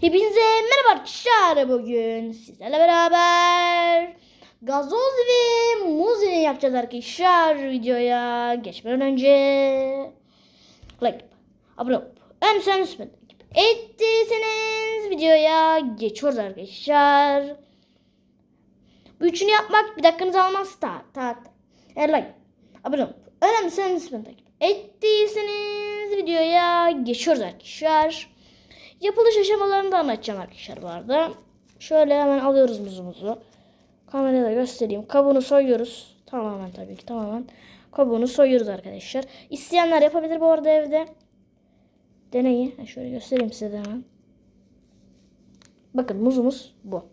Hepinize merhaba arkadaşlar. Bugün sizlerle beraber gazoz ve muz ile yapacağız arkadaşlar. Videoya geçmeden önce like, abone son üstüne ettiyseniz videoya geçiyoruz arkadaşlar. Bu üçünü yapmak bir dakikanızı almaz da. ta, ta. Eğer like, abone üstüne takip ettiyseniz videoya geçiyoruz arkadaşlar. Yapılış aşamalarını da anlatacağım arkadaşlar bu arada. Şöyle hemen alıyoruz muzumuzu. Kameraya da göstereyim. Kabuğunu soyuyoruz. Tamamen tabii ki tamamen. Kabuğunu soyuyoruz arkadaşlar. İsteyenler yapabilir bu arada evde. Deneyi. Şöyle göstereyim size de hemen. Bakın muzumuz bu.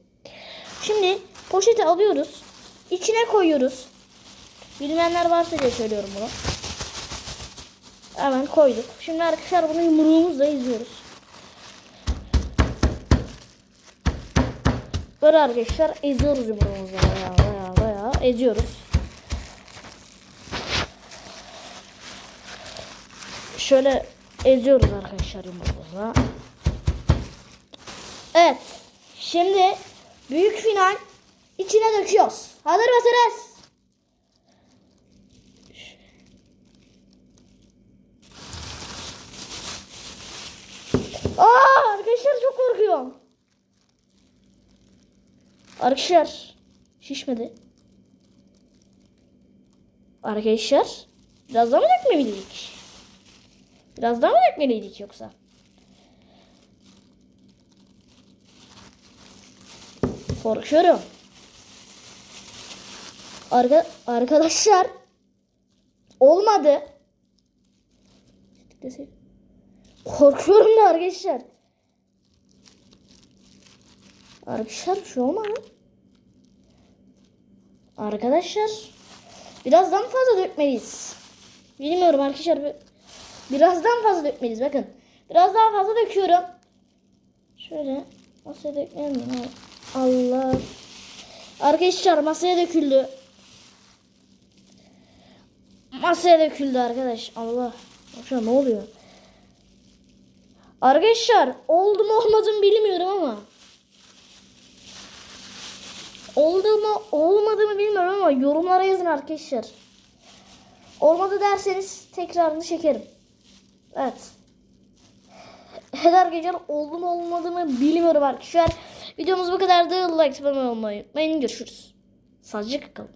Şimdi poşeti alıyoruz. İçine koyuyoruz. Bilmeyenler varsa diye söylüyorum bunu. Hemen koyduk. Şimdi arkadaşlar bunu yumruğumuzla izliyoruz. Böyle arkadaşlar eziyoruz yumruğumuzla baya baya baya eziyoruz. Şöyle eziyoruz arkadaşlar yumruğumuzla. Evet. Şimdi büyük final içine döküyoruz. Hazır mısınız? Aa, arkadaşlar çok korkuyorum. Arkadaşlar şişmedi. Arkadaşlar biraz daha mı dökmeliydik? Biraz daha mı dökmeliydik yoksa? Korkuyorum. Arka, arkadaşlar olmadı. Korkuyorum da arkadaşlar. Arkadaşlar bir şey olmadı. Arkadaşlar birazdan fazla dökmeliyiz. Bilmiyorum arkadaşlar. bir- Birazdan fazla dökmeliyiz bakın. Biraz daha fazla döküyorum. Şöyle masaya dökmeyelim? Allah. Arkadaşlar masaya döküldü. Masaya döküldü arkadaş. Allah. Arkadaşlar ne oluyor? Arkadaşlar oldu mu olmadı mı bilmiyorum ama. Oldu mu olmadı mı ama yorumlara yazın arkadaşlar. Olmadı derseniz tekrarını çekerim. Evet. Her gece oldu mu olmadı mı bilmiyorum arkadaşlar. Videomuz bu kadardı. Like atmayı unutmayın. Görüşürüz. Sadece kalın.